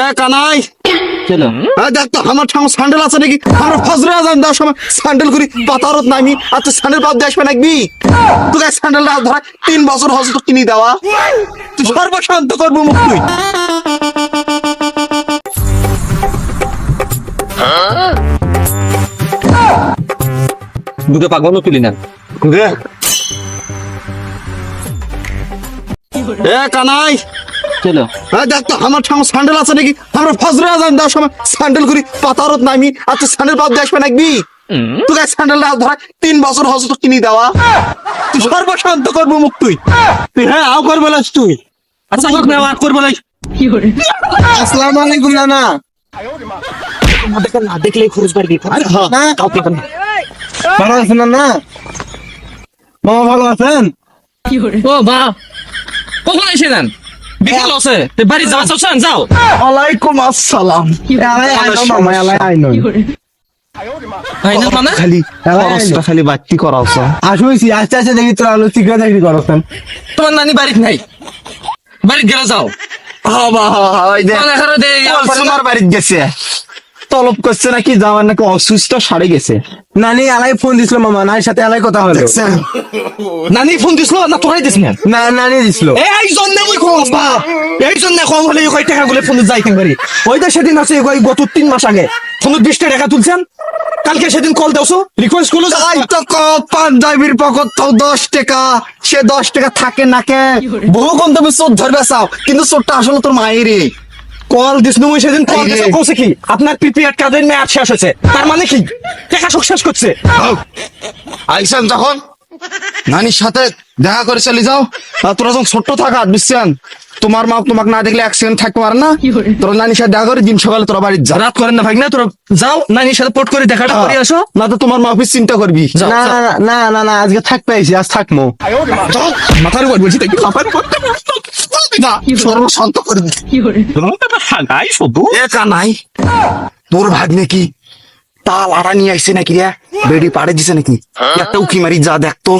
এ কানাই। দেখ তো আমার ঠাকুর স্যান্ডেল আছে নাকি? আমরা ফজরে আজান দেওয়ার সময় স্যান্ডেল করি পাতারত নামি আর তুই স্যান্ডেল বাদ দিয়ে আসবে নাকি? তোকে স্যান্ডেল ধরা তিন বছর হজ তো কিনে দেওয়া। তুই সর্বশান্ত করব মুখ তুই। দুটো পাগল তুলি না। এ কানাই। চলো। হ্যাঁ দেখ তো আমার ঠাকুর স্যান্ডেল আছে নাকি? আমরা ফজরে আজান দেওয়ার সময় স্যান্ডেল করি পাতারত নামি আর তুই স্যান্ডেল বাদ আসবে নাকি? তোকে স্যান্ডেল ধরা তিন বছর হজ তো কিনে দেওয়া। তুই সর্বশান্ত করব মুখ তুই। তুই হ্যাঁ আও করবে লাস তুই। আচ্ছা হোক না আর করব না আসসালামু আলাইকুম নানা। না দেখলেই খরচ বাড়বি। না? কাউকে কেন। ভালো আছেন না মামা ভালো আছেন? ও বা কখন এসে দেন বিকেল আছে বাড়ি যাওয়া চাচ্ছেন যাও ওয়ালাইকুম আসসালাম হয় মানে খালি খরচটা খালি বাড়তি করাওছ আসুইছি আস্তে আস্তে দেখি তোরা আলো সিগারেট দেখি করছেন তোমার নানি বাড়িতে নাই বাড়িতে গেলে যাও তোমার দে তোমার বাড়িতে গেছে তলব করছে নাকি যাওয়ার নাকি অসুস্থ সারে গেছে। নানি আলাই ফোন দিছিল মামা নানির সাথে আলাই কথা হলো। নানি ফোন দিছিল না তোরাই দিস না? না নানি দিছিল। এই জন্য ওই কম বাপ এই জন্য কম হলে ওই টাকা গুলো ফোনে যাই কেন বাড়ি ওই তো সেদিন আছে ওই গত তিন মাস আগে। ফোনে বিশটা টাকা তুলছেন। কালকে সেদিন কল দেওছো রিকোয়েস্ট করল তাই তো ক পাঞ্জাবির পকত তো দশ টাকা। সে দশ টাকা থাকে নাকে। বহু কম তুমি চোর ধরবে চাও। কিন্তু চোরটা আসলে তোর মায়েরই কল দিস নুই সেদিন কল দিছে কইছে কি? আপনার প্রিপেয়ার কার্ডের মেয়াদ শেষ হয়েছে? তার মানে কি? টাকা শেষ করছে? আইসান যখন নানির সাথে দেখা করে চলে যাও। আর তোরা যখন ছোট্ট থাকা বুঝছেন? তোমার মা তোমাকে না দেখলে এক সেকেন্ড থাকতে পারে না। তোরা নানির সাথে দেখা করে দিন সকালে তোরা বাড়ি যা। রাত করেন না ভাই না তোরা যাও নানির সাথে পট করে দেখাটা করে আসো। না তো তোমার মা অফিস চিন্তা করবি। না না না না না আজকে থাকতে আইছি আজ থাকমো। যাও, মাথার উপর বলছি তাই খাবার না সর্বশান্ত এ কানাই তোর ভাগ্নে কি? তাল আড়া নিয়ে আইছে নাকি রে বেডি পাড়ে দিছে নাকি একটা উকি মারি যা দেখতো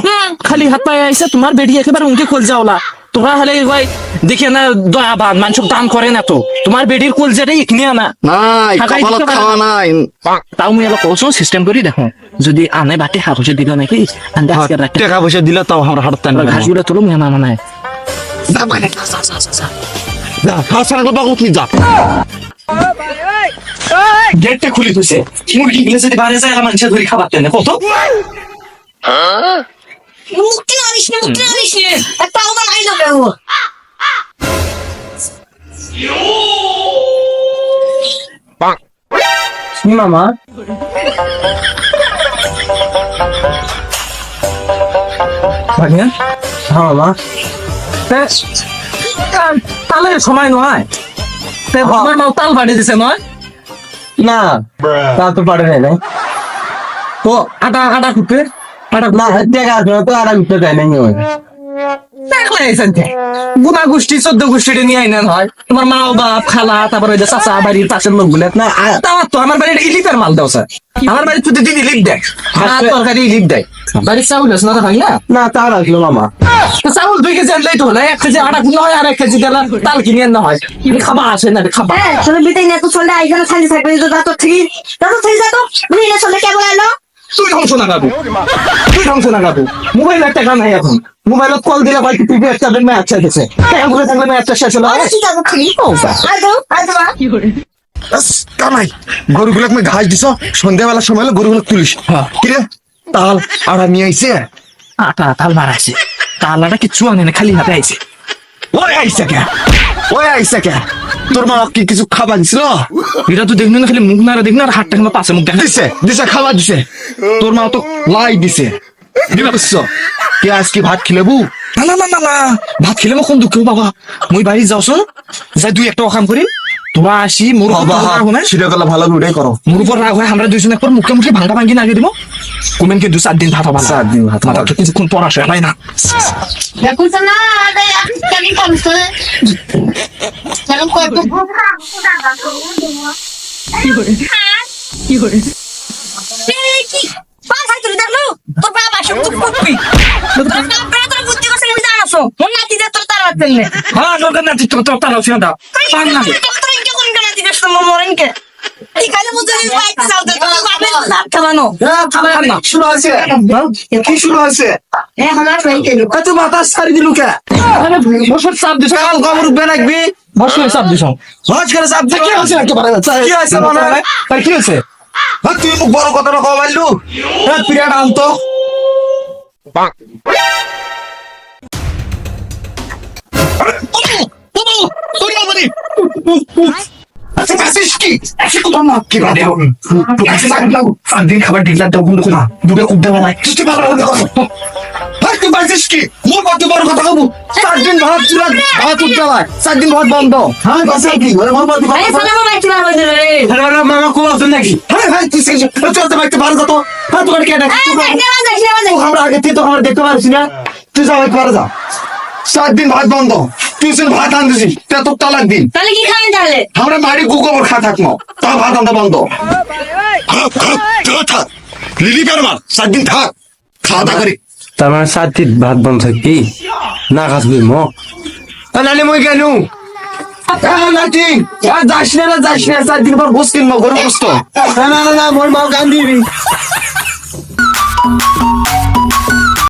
খালি হাত পায়ে আইসা তোমার বেডি একেবারে উনকে খোল যাওলা তোরা হলে ভাই দেখে না দয়াবান মানুষ দান করে না তো তোমার বেডির কোল যেটা এখানে আনা খাওয়া নাই তাও মুই এবার কৌশল সিস্টেম করি দেখো যদি আনে বাটে হাকুসে দিল নাকি হ্যাঁ, টাকা পয়সা দিলে তাও আমরা হারতাম না ঘাসগুলো তুলো মুই না মানে যা হাসান গো বাবু কি যা গেটটা খুলি দিছে। মুরগি গুলো যদি বাইরে যায় মানুষের ধরে খাবার দেন কত? মুক্তি নে মুক্তি নারিস নে একটা আমার আইলো কেউ? মামা ভাগিনা? হ্যাঁ মামা তাহলে সময় নয়। তে আমার মাও তাল বাড়ি দিছে নয় না তা তো পারে না তো আটা আটা খুঁজতে আটা না দেখা আসবে না তো আটা খুঁজতে দেয় যাই গুনা গোষ্ঠী চোদ্দ গোষ্ঠীটা নিয়ে আইনেন হয়। তোমার মা বাপ খালা তারপরে ওই যে চাচা বাড়ির পাশের লোকগুলো না আ- তো আমার বাড়ির ইলিপের মাল দাও স্যার। আমার বাড়ির প্রতিদিন ইলিপ দেয়। ভাত তরকারি ইলিপ দেয়। বাড়ির চাউল আছে না ভাই না না তা আসলো মামা। চাউল দুই কেজি আনলেই তো হলো এক কেজি আটা কিনে হয় আর এক কেজি গেলা তাল কিনে আনা হয়। তুমি খাবা আসে না খাবা। চলে বিটাই না তো চলে আইজনা খালি থাকবে তো যা তো ঠিক যা তো ঠিক যা তো বুঝলি চলে কেবল আইলো তুই ধ্বংস না গাবু তুই ধ্বংস না গাবু মোবাইল একটা গান নাই এখন। মোবাইলত কল দিলে ভাই টিভি একটা দিন ম্যাচ আছে টাকা ঘুরে থাকলে ম্যাচটা শেষ হলো। কামাই। গরুগুলো তুমি ঘাস দিছ সন্ধ্যাবেলার সময় হলে গরুগুলো তুলিস। কিরে তাল আড়া নিয়ে আইছে? আটা তাল মারাইছে তালাটা কিচ্ছু আনে না খালি হাতে আইছে। ওই আইছে কে? ওই আইছে কে? তোর মা কি কিছু খাবার দিছিল? এটা তো দেখলি না খালি মুখ নাড়া দেখলি আর হাতটা কিন্তু পাশে মুখ দেখা। দিছে দিছে খাবার দিছে। তোর মা তো লাই দিছে। বুঝছ কে আজকে ভাত খিলেবু না না না না ভাত খেলে মোক দুঃখ বাবা মই বাড়ি যাওছো যাই দুই একটা কাম করি তোরা আসি মোর উপর রাগ হয় না? সেটা গেলে ভালো উঠে করো। মোর উপর রাগ হয় আমরা দুইজন একবার মুখে মুখে ভাঙা ভাঙি নাগে দিব কুমেন কিন্তু চার দিন ভাত হবে চার দিন ভাত মাথা কিছুক্ষণ পর আসে নাই না? কি করে? কি তোর বাবা সব তো করবি তোর বাবা তোর বুদ্ধি করছে আমি জানো আসো মোর নাতি যে তোর তার হ্যাঁ তোর না তুই তোর তারা না মোর মরেন কে না কি হয়েছে এ আমার ফ্রেন্ড কে এত বাতাস সারি দিলু কে বসে চাপ কি খাবার দাও বন্ধু না? দুটো খুব দেওয়া নাই তুই পারছিস কি? মোর কত বড় কথা কবু চার দিন ভাত চুলা ভাত উঠতে হয়। চার দিন ভাত বন্ধ। হ্যাঁ বাসা কি? ওরে মোর বাদ আরে সালা আমার বাইক চালাবো রে মামা কোন আছে নাকি? হ্যাঁ তুই সেই চলতে তো হ্যাঁ তোর কে আমরা আগে তুই তো আমার দেখতে পারছিস না। তুই যাও একবার যা। চার দিন ভাত বন্ধ। তুই ভাত আনতেছিস। তে তোর তালাক দিন। তাহলে কি তাহলে আমরা বাড়ি গুগোবর খা থাকব। তা ভাত আনতে বন্ধ। খারাপ খারাপ থাক। থাক লিলি পেরমার চার দিন থাক। খাওয়া দাওয়া করি। তার মানে সাথী ভাত বন্ধ থাকি? না খাসবি ম। নালে মই কেন? নাতি আর যাস না না যাস না চার দিন পর বস কিনবো গরু বসতো না না না মোর মাও গান দিবি